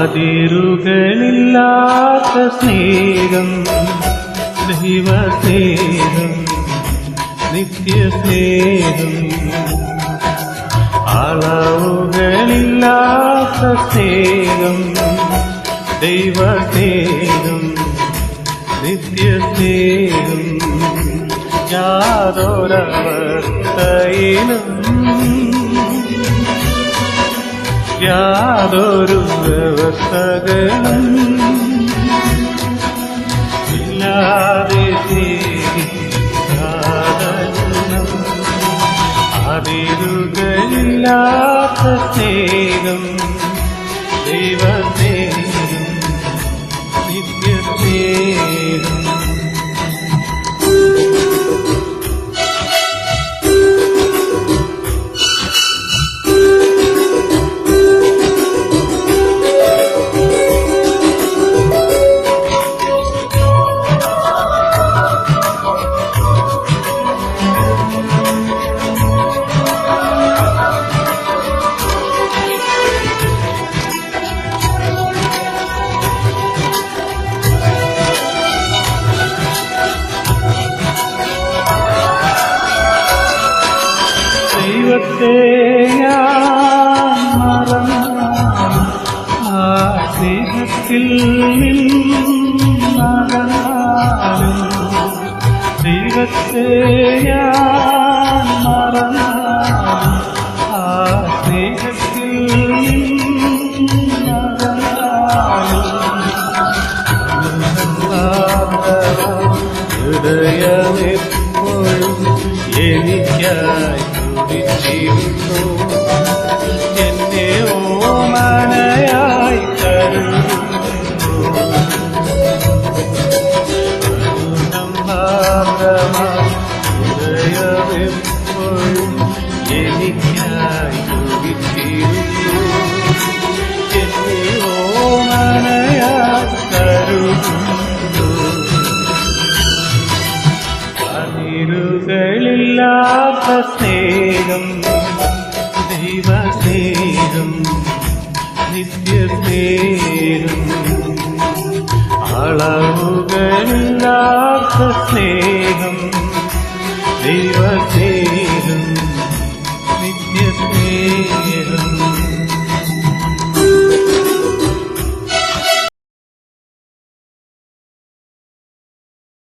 അതിരുകളില്ലാത്ത സ്നേഹം ദൈവസ്നേഹം നിത്യസ്നേഹം. അളവുകളില്ലാത്ത സ്നേഹം ദൈവസ്നേഹം നിത്യസ്നേഹം. യാതൊരവസ്ഥയിലും യാതൊരു വ്യവസ്ഥകളും ഇല്ലാതെ അതിരുകളില്ലാത്ത സ്നേഹം ദൈവസ്നേഹം ദൈവത്തെ ആ സ്നേഹത്തിൽ നിന്നകന്നാലും ദൈവത്തെ ഞാൻ മറന്നാലും. ആ സ്നേഹത്തിൽ തുടിച്ചിരുന്നു എന്നെ ഓമനയായി ഹൃദയമെപ്പോഴും എനിക്കായി തുടിച്ചിരുന്നു എന്നെ ഓമനയായി കരുതുന്നു അതിരുകളില്ലാത്ത സ്നേഹം ദൈവസ്നേഹം നിത്യസ്നേഹം അളവുകളില്ലാത്ത സ്നേഹം ദൈവസ്നേഹം നിത്യസ്നേഹം